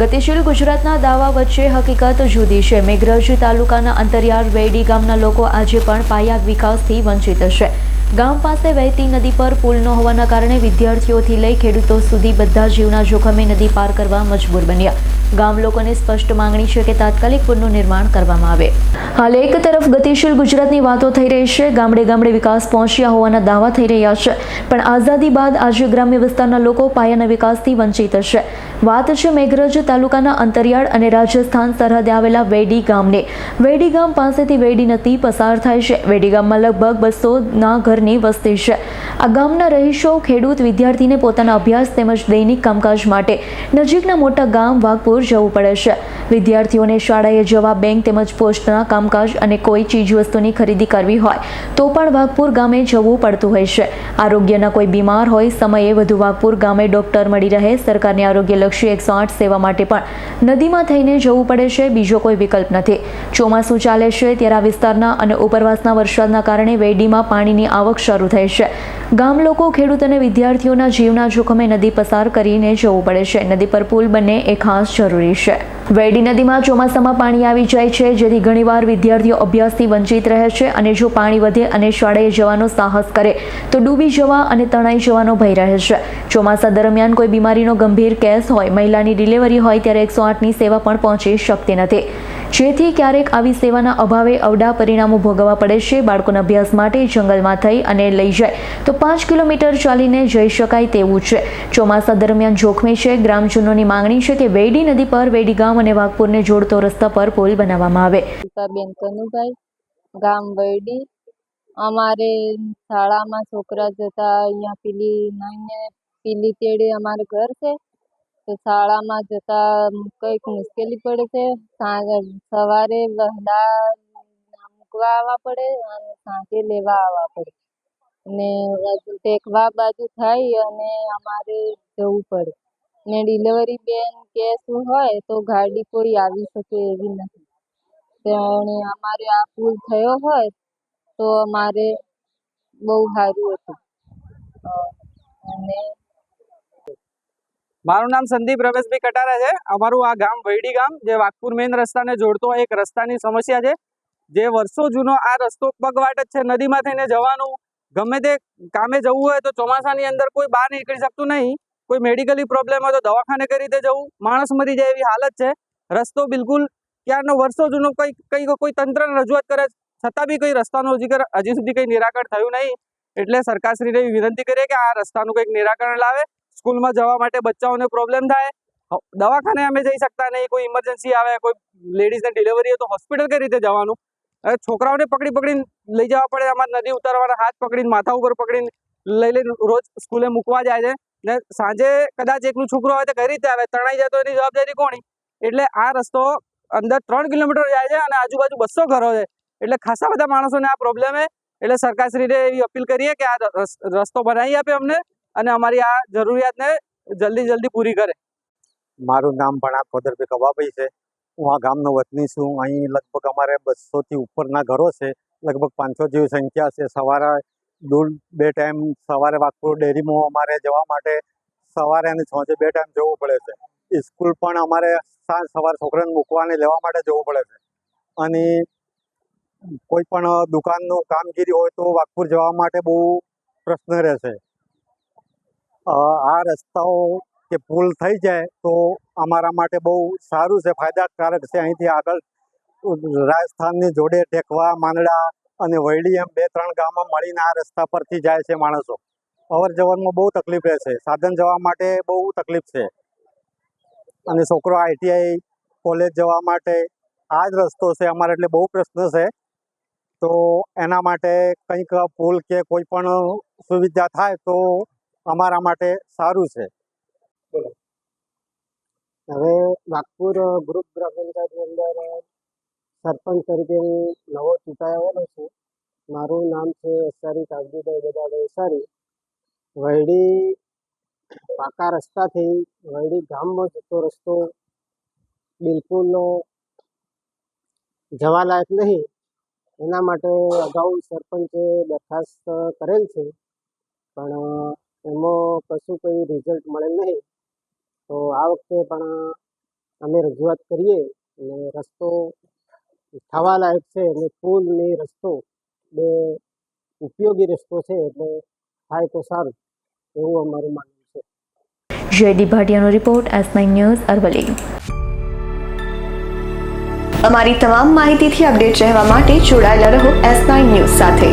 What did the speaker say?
ગતિશીલ ગુજરાતના દાવા વચ્ચે હકીકત જુદી છે. મેઘરજ તાલુકાના અંતરિયાળ વેડી ગામના લોકો આજે પણ પાયા વિકાસથી વંચિત છે. ગામ પાસે વહેતી નદી પર પુલ ન હોવાના કારણે વિદ્યાર્થીઓથી લઈ ખેડૂતો સુધી બધા જીવના જોખમે નદી પાર કરવા મજબૂર બન્યા. ગામ લોકોની સ્પષ્ટ માંગણી છે કે તાત્કાલિક પુલનું નિર્માણ કરવામાં આવે. હાલ એક તરફ ગતિશીલ ગુજરાતની વાતો થઈ રહી છે, ગામડે ગામડે વિકાસ પહોંચ્યા હોવાના દાવા થઈ રહ્યા છે, પણ આઝાદી બાદ આજે ગ્રામ્ય વિસ્તારના લોકો પાયાના વિકાસથી વંચિત છે. વાત છે મેઘરજ તાલુકાના અંતરિયાળ અને રાજસ્થાન સરહદે આવેલા વેડી ગામની. વેડી ગામ પાસેથી વેડી નદી પસાર થાય છે. વેડી ગામમાં લગભગ બસોના ઘરની વસ્તી છે. આ ગામના રહીશો ખેડૂત વિદ્યાર્થીને પોતાના અભ્યાસ તેમજ દૈનિક કામકાજ માટે. નજીકના મોટા ગામ વાઘપુર જવું પડે છે. વિદ્યાર્થીઓને શાળાએ જવા બેંક તેમજ પોસ્ટના કામકાજ અને કોઈ ચીજવસ્તુની ખરીદી કરવી હોય, તો પણ વાઘપુર ગામે જવું પડતું હોય છે. આરોગ્યના કોઈ બીમાર હોય સમયે વધુ વાઘપુર ગામે ડોક્ટર મળી રહે. સરકારની આરોગ્યલક્ષી એકસો આઠ સેવા માટે પણ નદીમાં થઈને જવું પડે છે. બીજો કોઈ વિકલ્પ નથી. ચોમાસું ચાલે છે ત્યારે આ વિસ્તારના અને ઉપરવાસના વરસાદના કારણે વેડીમાં પાણીની આવક શરૂ થઈ છે. ગામ લોકો ખેડૂત અને વિદ્યાર્થીઓના જીવના જોખમે નદી પસાર કરીને જવું પડે છે. નદી પર પુલ બને એ ખાસ જરૂરી છે. વેડી નદીમાં ચોમાસામાં પાણી આવી જાય છે, જેથી ઘણીવાર વિદ્યાર્થીઓ અભ્યાસથી વંચિત રહે છે અને જો પાણી વધે અને શાળાએ જવાનો સાહસ કરે, તો ડૂબી જવા અને તણાઈ જવાનો ભય રહે છે. ચોમાસા દરમિયાન કોઈ બીમારીનો ગંભીર કેસ હોય, મહિલાની ડિલિવરી હોય ત્યારે એકસો આઠની સેવા પણ પહોંચી શકતી નથી. જેથી ક્યારેક આવી સેવાના અભાવે અવડા પરિણામો ભોગવવા પડે છે. બાળકોના અભ્યાસ માટે જંગલમાં થઈ અને લઈ જાય તો પાંચ કિલોમીટર ચાલીને જઈ શકાય તેવું છે. ચોમાસા દરમિયાન જોખમી છે. ગ્રામજનોની માંગણી છે કે વેડી નદી પર, વેડી ગામ અને વાઘપુરને જોડતો રસ્તા પર પુલ બનાવવામાં આવે. બેન ગામ વૈડી. અમારે શાળામાં છોકરા જતા અહીંયા પેલી નાઈને, પેલી તેડે અમારું ઘર છે. તો શાળામાં જતા કંઈક મુશ્કેલી પડે છે. સવારે વહેલા મૂકવા આવવા પડે અને સાંજે લેવા આવવા પડે. ને ટેકવા બાજુ થાય અને અમારે જવું પડે. ને ડિલિવરી બેન કે શું હોય તો ગાડી કોઈ આવી શકે એવી નથી. અને અમારે આ પુલ થયો હોય તો અમારે બહુ સારું હતું. અને મારું નામ સંદીપ રમેશભાઈ કટારા છે. અમારું આ ગામ વૈડી ગામ, જે વાઘપુર મેઇન રસ્તાને જોડતો એક રસ્તાની સમસ્યા છે. જે વર્ષો જૂનો આ રસ્તો પગવાટ જ છે. નદીમાં થઈને જવાનું, ગમે તે કામે જવું હોય તો ચોમાસાની અંદર કોઈ બહાર નીકળી શકતું નહીં. કોઈ મેડિકલી પ્રોબ્લેમ હોય તો દવાખાને કઈ રીતે જવું? માણસ મરી જાય એવી હાલત છે. રસ્તો બિલકુલ ક્યારનો વર્ષો જૂનો કંઈ કંઈ કોઈ તંત્રને રજૂઆત કરે છતાં બી કંઈ રસ્તાનું હજી કર- હજી સુધી કંઈ નિરાકરણ થયું નહીં. એટલે સરકારશ્રીને વિનંતી કરીએ કે આ રસ્તાનું કંઈક નિરાકરણ લાવે. સ્કૂલમાં જવા માટે બચ્ચાઓને પ્રોબ્લેમ થાય. દવાખાને અમે જઈ શકતા નહીં. કોઈ ઇમરજન્સી આવે, કોઈ લેડીઝને ડિલિવરી હોય તો હોસ્પિટલ કઈ રીતે જવાનું? હવે છોકરાઓને પકડી પકડીને લઈ જવા પડે. અમારે નદી ઉતારવાના હાથ પકડીને, માથા ઉપર પકડીને લઈ લઈને રોજ સ્કૂલે મૂકવા જાય છે. ને સાંજે કદાચ એકલું છોકરો હોય તો કઈ રીતે આવે? તણાઈ જાય તો એની જવાબદારી કોની? એટલે આ રસ્તો અંદર ત્રણ કિલોમીટર જાય છે અને આજુબાજુ બસો ઘરો છે. એટલે ખાસા બધા માણસોને આ પ્રોબ્લેમ એટલે સરકારશ્રીને એવી અપીલ કરીએ કે આ રસ્તો બનાવી આપે અમને. અને અમારી આ જરૂરિયાતને જલ્દી જલ્દી પૂરી કરે. મારું નામ ભણા કોદરભાઈ કવાભાઈ છે. હું આ ગામનો વતની છું. અહીં લગભગ અમારે બસોથી ઉપરના ઘરો છે. લગભગ પાંચસો જેવી સંખ્યા છે. સવારે દૂર બે ટાઈમ સવારે વાઘપુર ડેરીમાં અમારે જવા માટે સવારે અને સાંજે બે ટાઈમ જવું પડે છે. સ્કૂલ પણ અમારે સાંજ સવારે છોકરાને મૂકવાને લેવા માટે જવું પડે છે. અને કોઈ પણ દુકાનનું કામગીરી હોય તો વાઘપુર જવા માટે બહુ પ્રશ્ન રહેશે આ રસ્તાઓ કે પુલ થઈ જાય તો અમારા માટે બહુ સારું છે, ફાયદાકારક છે. અહીંથી આગળ રાજસ્થાનની જોડે ટેકવા માંદડા અને વૈડી એમ બે, ત્રણ ગામો મળીને આ રસ્તા પરથી જાય છે માણસો. અવર જવરમાં બહુ તકલીફ રહે છે. સાધન જવા માટે બહુ તકલીફ છે. અને છોકરો આઈટીઆઈ કોલેજ જવા માટે આ જ રસ્તો છે અમારે એટલે બહુ પ્રશ્ન છે. તો એના માટે કંઈક પુલ કે કોઈ પણ સુવિધા થાય તો અમારા માટે સારું છે. હવે નાગપુર ગ્રુપ ગ્રામ પંચાયતની અંદર સરપંચ તરીકે હું નવો ચૂંટાયેલો છું. મારું નામ છે એસારી કાગજીભાઈ બધા એસારી વૈડી પાકા રસ્તાથી વૈડી ગામમાં જતો રસ્તો બિલકુલ જવાલાયક નહીં. એના માટે અગાઉ સરપંચે દરખાસ્ત કરેલ છે. પણ કશું કંઈ રિઝલ્ટ મળેલ નહીં. તો આ વખતે પણ અમે રજૂઆત કરીએ અને રસ્તો થવા લાયક છે અને પુલ ને રસ્તો બે ઉપયોગી રસ્તો છે એટલે થાય તો સારું એવું અમારું માનવું છે. Jaydeep ભાટિયાનો report S nine news Aravalli અમારી તમામ માહિતીથી અપડેટ રહેવા માટે જોડાયેલા રહો એસ નાઇન ન્યૂઝ સાથે.